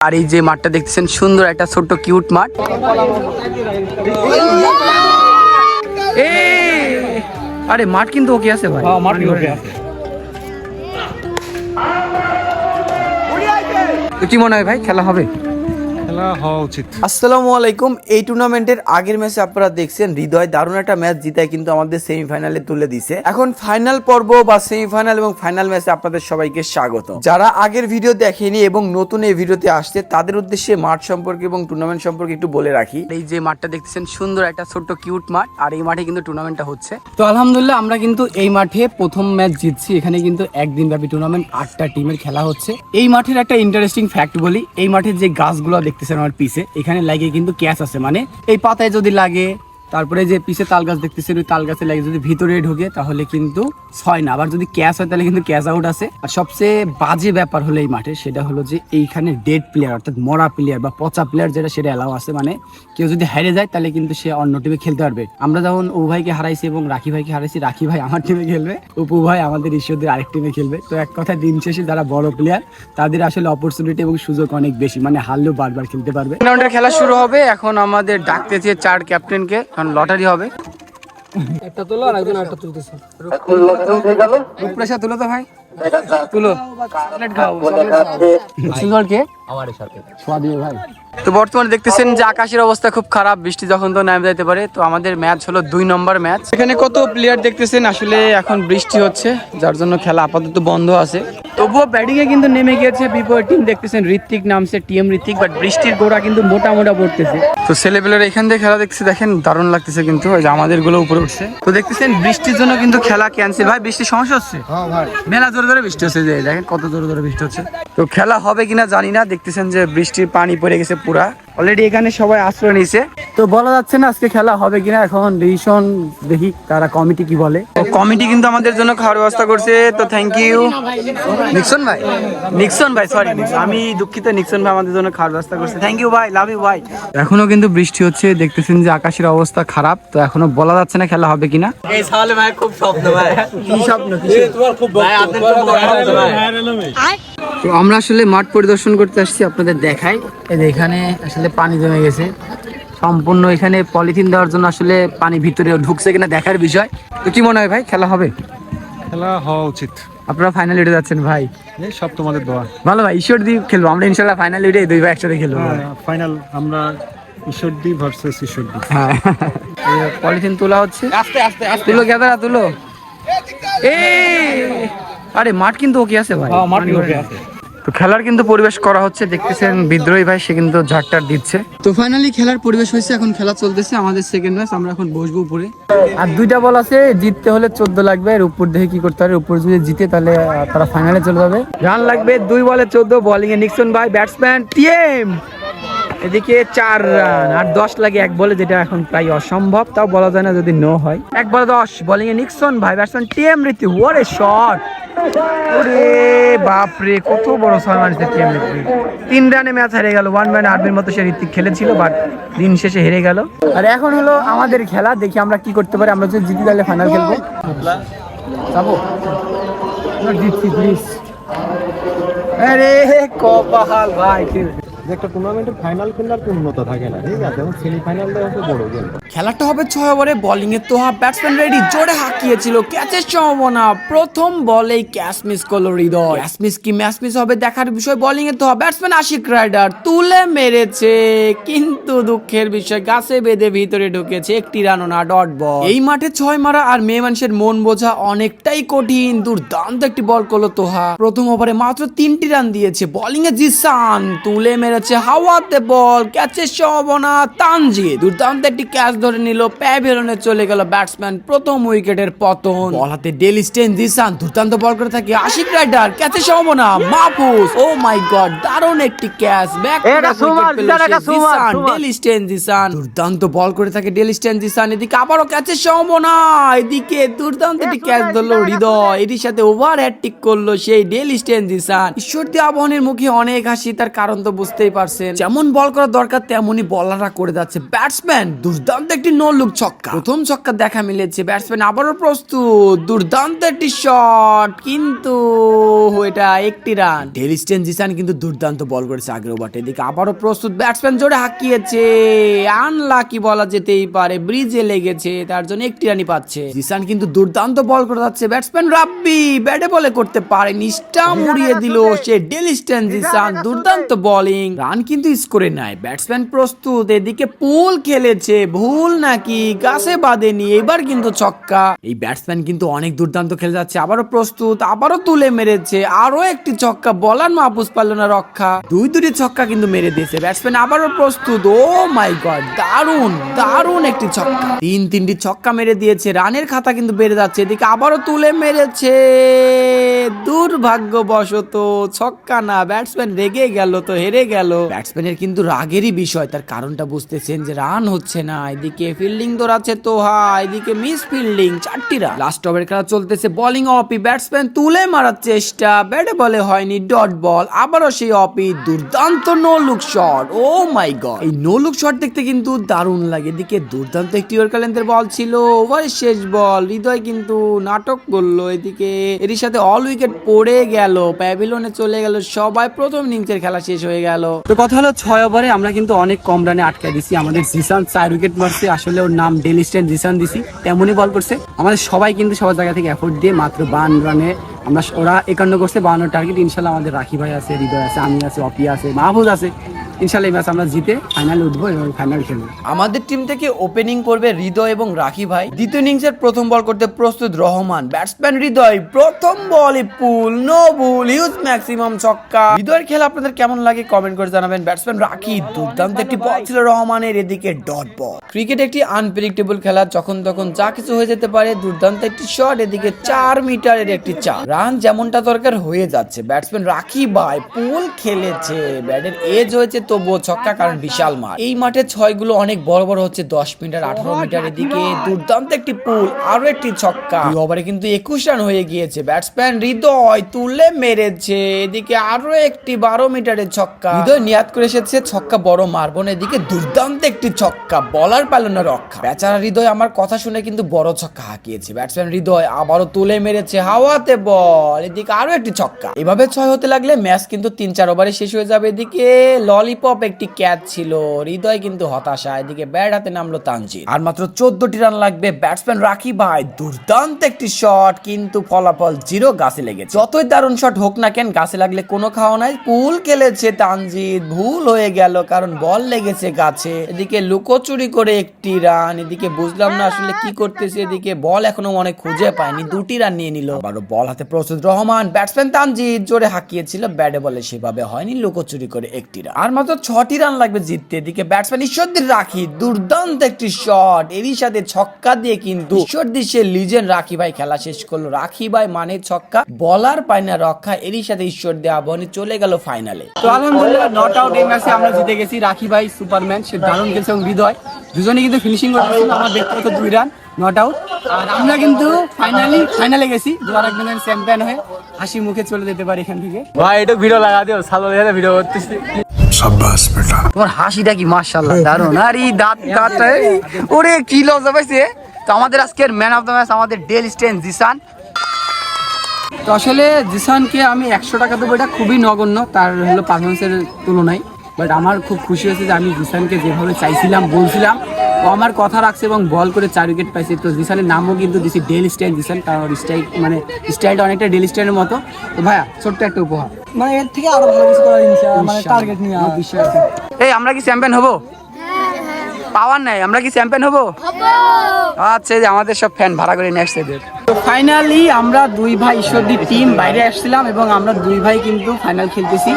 আর এই যে মাঠটা দেখতেছেন সুন্দর একটা ছোট্ট কিউট মাঠ। আরে মাঠ কিন্তু ওকে আছে ভাই। আছে। কি মনে হয় ভাই খেলা হবে? খেলা হওয়া উচিত। আসসালামু আলাইকুম। এই টুর্নামেন্টের আগের ম্যাচে আপনারা দেখছেন হৃদয় দারুণ একটা ম্যাচ জিতায় কিন্তু আমাদের সেমিফাইনালে তুলে দিছে। এখন ফাইনাল পর্ব বা সেমিফাইনাল এবং ফাইনাল ম্যাচে আপনাদের সবাইকে স্বাগত। যারা আগের ভিডিও দেখেনি এবং নতুন এই ভিডিওতে আসছে তাদের উদ্দেশ্যে মাঠ সম্পর্কে এবং টুর্নামেন্ট সম্পর্কে একটু বলে রাখি। এই যে মাঠটা দেখতেছেন সুন্দর একটা ছোট্ট কিউট মাঠ আর এই মাঠে কিন্তু টুর্নামেন্টটা হচ্ছে। তো আলহামদুলিল্লাহ আমরা কিন্তু এই মাঠে প্রথম ম্যাচ জিতছি। এখানে কিন্তু একদিন ব্যাপী টুর্নামেন্ট আটটা টিমের খেলা হচ্ছে। এই মাঠের একটা ইন্টারেস্টিং ফ্যাক্ট বলি এই মাঠের যে গাছগুলো দেখতেছেন আমার পিছে এখানে লাগে কিন্তু ক্যাচ আছে মানে এই পাতায় যদি লাগে তারপরে যে পিছে তাল গাছ দেখতেছেন, ওই তাল গাছে লাগে যদি ভিতরে ঢোকে, তাহলে কিন্তু ছয় না। আবার যদি ক্যাচ হয়, তাহলে কিন্তু ক্যাচ আউট আছে। আর সবচেয়ে বাজে ব্যাপার হলো এই মাঠে, সেটা হলো যে এইখানে ডেড প্লেয়ার অর্থাৎ মরা প্লেয়ার বা পচা প্লেয়ার যেটা, সেটা এলাও আছে। মানে কেউ যদি হেরে যায়, তাহলে কিন্তু সে অন্য টিমে খেলতে পারবে। আমরা যখন ও ভাইকে হারাইছি এবং রাখি ভাইকে হারাইছি, রাখি ভাই আমার টিমে খেলবে, অপু ভাই আমাদের ঈশ্বরদের আরেক টিমে খেলবে। তো এক কথা দিন শেষে যারা বড় প্লেয়ার তাদের আসলে অপরচুনিটি এবং সুযোগ অনেক বেশি। মানে হারলেও বারবার খেলতে পারবে। খেলা শুরু হবে। এখন আমাদের ডাকতেছে চার ক্যাপ্টেনকে কারণ লটারি হবে। একটা তুলো আর একজন একটা তুলতেছে রূপরেশা তুলো তো ভাই। তুলো। চকলেট খাও সিঙ্গল খাও দিয়ে ভাই। তো বর্তমানে দেখতেছেন যে আকাশের অবস্থা খুব খারাপ বৃষ্টি যখন তো নামে যাইতে পারে তো আমাদের ম্যাচ হলো দুই নম্বর ম্যাচ। এখানে কত প্লেয়ার দেখতেছেন? আসলে এখন বৃষ্টি হচ্ছে যার জন্য খেলা আপাতত বন্ধ আছে। তবুও ব্যাটিং এ কিন্তু নেমে গিয়েছে বিপরীত টিম দেখতেছেন ঋত্বিক নামছে টিএম ঋত্বিক বাট বৃষ্টির গোড়া কিন্তু মোটা মোটা পড়তেছে। তো ছেলেপেলেরা এখান থেকে খেলা দেখতেছে দেখেন দারুণ লাগতেছে কিন্তু ওই যে আমাদেরগুলো উপরে উঠছে। তো দেখতেছেন বৃষ্টির জন্য কিন্তু খেলা ক্যান্সেল ভাই বৃষ্টির সমস্যা হচ্ছে? মেলা জোরে জোরে বৃষ্টি হচ্ছে যে দেখেন কত জোরে জোরে বৃষ্টি হচ্ছে। তো খেলা হবে কিনা জানি না দেখতেছেন যে বৃষ্টির পানি পড়ে গেছে পুরা। অলরেডি এখানে সবাই আশ্রয় নিয়েছে। তো বলা যাচ্ছে না আজকে খেলা হবে কিনা এখন ডিসিশন দেখি তারা কমিটি কি বলে। তো কমিটি কিন্তু আমাদের জন্য খাওয়ার ব্যবস্থা করছে তো থ্যাংক ইউ নিক্সন ভাই? নিক্সন ভাই সরি আমি দুঃখিত নিক্সন ভাই আমাদের জন্য খাওয়ার ব্যবস্থা করছে। থ্যাংক ইউ ভাই লাভ ইউ ভাই এখনও কিন্তু বৃষ্টি হচ্ছে দেখতেছেন যে আকাশের অবস্থা খারাপ তো এখনও বলা যাচ্ছে না খেলা হবে কিনা। এই সালে ভাই খুব স্বপ্ন ভাই। কি স্বপ্ন তোমার খুব ভাই আপনার ভাই তো আমরা আসলে মাঠ পরিদর্শন করতে আসছি আপনাদের দেখাই এই যে এখানে আসলে পানি জমে গেছে। সম্পূর্ণ এখানে পলিথিন দেওয়ার জন্য আসলে পানি ভিতরে ঢুকছে কিনা দেখার বিষয়। তো কি মনে হয় ভাই খেলা হবে? খেলা হওয়া উচিত। আপনারা ফাইনাল উঠে যাচ্ছেন ভাই। সব তোমাদের দোয়া। ভালো ভাই ঈশ্বর দিয়ে খেলব আমরা ইনশাল্লাহ ফাইনাল উঠে দুই ভাই একসাথে খেলব ফাইনাল আমরা ঈশ্বরদী ভার্সেস ঈশ্বরদী হ্যাঁ। পলিথিন তোলা হচ্ছে। আস্তে আস্তে আস্তে। তুলো গেদারা তুলো? এ আরে মাঠ কিন্তু ওকে আছে ভাই। মাঠ ওকে আছে। খেলার কিন্তু পরিবেশ করা হচ্ছে দেখতেছেন বিদ্রোহী ভাই সে কিন্তু ঝাড়টার দিচ্ছে। তো ফাইনালি খেলার পরিবেশ হয়েছে এখন খেলা চলতেছে আমাদের সেকেন্ড ম্যাচ আমরা এখন বসবো উপরে। আর দুইটা বল আছে জিততে হলে চোদ্দ লাগবে এর উপর দেখে কি করতে হবে উপর যদি জিতে তাহলে তারা ফাইনালে চলে যাবে। রান লাগবে দুই বলে চোদ্দ বোলিং এ নিক্সন ভাই ব্যাটসম্যান টিএম এদিকে চার রান আর দশ লাগে এক বলে যেটা এখন প্রায় অসম্ভব তাও বলা যায় না যদি নো হয়। এক বলে দশ বোলিং এ নিক্সন ভাই ব্যাটসম্যান টিএম রীতি ওরে শট ওরে বাপরে, কত বড় ছয় তিন রানে ম্যাচ হেরে গেল ওয়ান ম্যান আর্মির মতো সে খেলেছিল বাট দিন শেষে হেরে গেল। আর এখন হলো আমাদের খেলা, দেখি আমরা কি করতে পারি। আমরা যদি জিতি তাহলে ফাইনাল খেলব। যাব? জিতছি প্লিজ আরে, কপাল, ভাই একটা টুর্নামেন্টের ফাইনাল থাকে না, ঠিক আছে? এবং হচ্ছে বড় গেম খেলাটা হবে ছয় ওভারে বোলিং এর তোহা ব্যাটসম্যান রেডি জোরে হাঁকিয়েছিল ক্যাচের সম্ভাবনা। প্রথম বলেই ক্যাচ মিস করল হৃদয়। ক্যাচ মিস কি ম্যাচ মিস হবে দেখার বিষয় বোলিং এর তোহা ব্যাটসম্যান আশিক রাইডার তুলে মেরেছে, কিন্তু দুঃখের বিষয়, গাছে বেঁধে ভিতরে ঢুকেছে একটি রানও না ডট বল এই মাঠে ছয় মারা আর মেয়ে মানুষের মন বোঝা অনেকটাই কঠিন, দুর্দান্ত একটি বল করল তোহা। প্রথম ওভারে মাত্র তিনটি রান দিয়েছে বোলিং এ জিসান তুলে মেরেছে হাওয়াতে বল ক্যাচের সম্ভাবনা তানজি দুর্দান্ত একটি ক্যাচ ধরে নিল প্যাভিলনে চলে গেল ব্যাটসম্যান প্রথম উইকেটের পতন। বল হাতে ডেলি স্টেন জিসান দুর্দান্ত বল করে থাকে আশিক রাইডার ক্যাচের সম্ভাবনা মাহফুজ। ও মাই গড দারুণ একটি catch back Zisan Dale Steyn Zisan দুর্দান্ত বল করে থাকে ডেলি স্টেন জিসান এদিকে আবারও ক্যাচের সম্ভাবনা এদিকে দুর্দান্ত একটি ক্যাচ ধরলো হৃদয়। এটির সাথে ওভার হ্যাট্রিক করল সেই ডেলি স্টেন জিসান ঈশ্বরদী আবহনের মুখে অনেক হাসি তার কারণ তো বুঝতে বুঝতেই পারছেন। যেমন বল করার দরকার, তেমনই বলাররা করে যাচ্ছে। ব্যাটসম্যান, দুর্দান্ত একটি নো লুক ছক্কা। প্রথম ছক্কা দেখা মিলেছে। ব্যাটসম্যান আবারও প্রস্তুত। দুর্দান্ত একটি শট কিন্তু এটা একটি রান। ডেলিস্টেন জিসান কিন্তু দুর্দান্ত বল করেছে আগের ওভারটা। এদিকে আবারও প্রস্তুত ব্যাটসম্যান জোরে হাঁকিয়েছে। আনলাকি বলা যেতেই পারে, ব্রিজে লেগেছে, তার জন্য একটি রানই পাচ্ছে। জিসান কিন্তু দুর্দান্ত বল করে যাচ্ছে ব্যাটসম্যান রাব্বি। ব্যাটে বলে করতে পারেনি স্টাম উড়িয়ে দিল সে ডেলিস্টেন জিসান, দুর্দান্ত বোলিং। রান কিন্তু স্কোরে নাই, ব্যাটসম্যান প্রস্তুত। এদিকে পুল খেলেছে, ভুল নাকি, গাছে বাঁধেনি, এবার কিন্তু ছক্কা। এই ব্যাটসম্যান কিন্তু অনেক দুর্দান্ত খেলে যাচ্ছে, আবারও প্রস্তুত, আবারও তুলে মেরেছে আরও একটি ছক্কা বলার মাহফুজ পারল না রক্ষা। দুই দুটি ছক্কা কিন্তু মেরে দিয়েছে। ব্যাটসম্যান আবারও প্রস্তুত। ও মাই গড, দারুণ দারুণ একটি ছক্কা। তিন তিনটি ছক্কা মেরে দিয়েছে। রানের খাতা কিন্তু বেড়ে যাচ্ছে। এদিকে আবারও তুলে মেরেছে। দুর্ভাগ্যবশত ছক্কা না। ব্যাটসম্যান রেগে গেল তো, হেরে গেল। ব্যাটসম্যানের কিন্তু রাগেরই বিষয়। তার কারণটা বুঝতেছেন যে রান হচ্ছে না। এদিকে ফিল্ডিং দৌড়াচ্ছে তোহা। এদিকে মিস ফিল্ডিং চারটি রান। লাস্ট ওভার খেলা চলতেছে। বোলিং অপি ব্যাটসম্যান তুলে মারার চেষ্টা। ব্যাটে বলে হয়নি ডট বল, আবারও সেই অপি দুর্দান্ত no look shot. Oh my god. এই নো লুক শট দেখতে কিন্তু দারুণ লাগে। এদিকে দুর্দান্ত একটি ইয়র্কার লেন্থের বল ছিল, ওভারের শেষ বল, হৃদয় কিন্তু নাটক করল। এদিকে এরই সাথে অল উইকেট পড়ে গেল প্যাভিলনে চলে গেল সবাই, প্রথম ইনিংসের খেলা শেষ হয়ে গেল। তো কথা হলো ছয় ওভারে আমরা কিন্তু অনেক কম রানে আটকাই দিছি। আমাদের জিসান চার উইকেট মারছে, আসলে ওর নাম ডেলিস্টেন জিসান দিছি, তেমনই বল করছে। আমাদের সবাই কিন্তু সবার জায়গা থেকে এফোর্ট দিয়ে মাত্র বান রানে আমরা ওরা একান্ন করছে বানানোর টার্গেট ইনশাল্লাহ আমাদের রাখি ভাই আছে, হৃদয় আছে, আমি আছে, অপি আছে মাহবুদ আছে। ইনশাল্লাহ এই ম্যাচ আমরা জিতে ফাইনাল উঠবো এবং ফাইনাল খেলব। আমাদের টিম থেকে ওপেনিং করবে হৃদয় এবং রাখি ভাই। দ্বিতীয় ইনিংসের প্রথম বল করতে প্রস্তুত রহমান। ব্যাটসম্যান হৃদয়, প্রথম বলে পুল নো ভুল হিউজ ম্যাক্সিমাম ছক্কা। হৃদয়ের খেলা আপনাদের কেমন লাগে কমেন্ট করে জানাবেন। ব্যাটসম্যান রাখি, দুর্দান্ত একটি বল ছিল রহমানের, এদিকে ডট বল ক্রিকেট একটি আনপ্রেডিক্টেবল খেলা, যখন তখন যা কিছু হয়ে যেতে পারে, দুর্দান্ত একটি শট এদিকে চার মিটারের একটি চার রান যেমনটা দরকার হয়ে যাচ্ছে। ব্যাটসম্যান রাখি ভাই পুল খেলেছে। ব্যাটের এজ হয়েছে তবুও ছক্কা কারণ বিশাল মাঠ। এই মাঠে ছয়গুলো অনেক বড় বড় হচ্ছে দশ মিটার আঠারো মিটার এদিকে দুর্দান্ত একটি পুল আরও একটি ছক্কা। দুই ওভারে কিন্তু একুশ রান হয়ে গিয়েছে। ব্যাটসম্যান হৃদয় তুলে মেরেছে। এদিকে আরও একটি বারো মিটারের ছক্কা। হৃদয় নিয়াত করে এসেছে ছক্কা বড় মারবো না। এদিকে দুর্দান্ত একটি ছক্কা বলার পারল না রক্ষা। বেচারা হৃদয় আমার কথা শুনে কিন্তু বড় ছক্কা হাঁকিয়েছে। ব্যাটসম্যান হৃদয় আবারও তুলে মেরেছে হাওয়াতে বল। এদিকে আরও একটি ছক্কা। এভাবে ছয় হতে লাগলে ম্যাচ কিন্তু তিন চার ওভারে শেষ হয়ে যাবে। এদিকে ললিপপ একটি ক্যাচ ছিল, হৃদয় কিন্তু হতাশা, এদিকে ব্যাট হাতে নামলো তানজিদ আর মাত্র চোদ্দটি রান লাগবে ব্যাটসম্যান রাখি ভাই, দুর্দান্ত একটি শট, কিন্তু ফলাফল জিরো, গাছে লেগেছে। যতই দারুণ শট হোক না কেন, গাছে লাগলে কোনো খাওয়া নাই, পুল খেলেছে তানজিদ ভুল হয়ে গেল, কারণ বল লেগেছে গাছে। এদিকে লুকোচুরি করে একটি রান, এদিকে বুঝলাম না আসলে কি করতেছে, এদিকে বল এখনও মনে খুঁজে পায়নি, দুটি রান নিয়ে নিল। আবারও বল হাতে প্রস্তুত রহমান, ব্যাটসম্যান তানজিদ জোরে হাঁকিয়েছিল, ব্যাটে বলে সেভাবে হয়নি লুকোচুরি করে একটি রান। আর মাত্র ছটি রান লাগবে জিততে। এদিকে ব্যাটসম্যান ঈশ্বরদীর রাখি দুর্দান্ত একটি শট এরই সাথে ছক্কা দিয়ে কিন্তু ঈশ্বরদী সে লিজেন্ড রাখি ভাই খেলা শেষ করল। রাখি ভাই মানে ছক্কা বলার পায় না রক্ষা। এরই সাথে ঈশ্বর দিয়ে আবহানি চলে গেল ফাইনালে তো আলহামদুলিল্লাহ নট আউট এই ম্যাচে আমরা জিতে গেছি। রাখি ভাই সুপারম্যান সে দারুণ খেলছে এবং হৃদয়। দুজনে কিন্তু ফিনিশিং করতেছিল আমার ব্যক্তিগত দুই রান নট আউট আর আমরা কিন্তু ফাইনালি ফাইনালে গেছি। দু আর একদিনের চ্যাম্পিয়ন হয়ে হাসি মুখে চলে যেতে পারি এখান থেকে। ভাই এটা ভিডিও লাগা দিও। সালো ভিডিও করতেছি। তোমার হাসিটা কি, মাশাআল্লাহ দারুণ আর, দাঁত দাঁত ওরে, কি লজ্জা পাইছে তো আমাদের আজকের ম্যান অফ দ্য ম্যাচ আমাদের ডেল স্টেন জিসান। তো আসলে জিসানকে আমি একশো টাকা দেবো, এটা খুবই নগণ্য। তার হলো পারফরমেন্সের তুলনায়। বাট আমার খুব খুশি হয়েছে যে আমি জিসানকে যেভাবে চাইছিলাম, বলছিলাম ও আমার কথা রাখছে এবং বল করে চার উইকেট পাইছে। তো জিসানের নামও কিন্তু দিছি ডেল স্টাইল জিসান। কারণ স্টাইল মানে স্টাইলটা অনেকটা ডেল স্টাইলের মতো। তো ভাইয়া ছোট্ট একটা উপহার। মানে এর থেকে আরও ভালো কিছু করার ইনশা মানে টার্গেট নিয়ে আমার বিশ্বাস আছে। এই আমরা কি চ্যাম্পিয়ন হব? পাওয়ার নাই আমরা কি চ্যাম্পিয়ন হব? আচ্ছা এই যে আমাদের সব ফ্যান ভাড়া করে নিয়ে আসছে এদের। তো ফাইনালি আমরা দুই ভাই ঈশ্বরদীর টিম বাইরে আসছিলাম এবং আমরা দুই ভাই কিন্তু ফাইনাল খেলতেছি।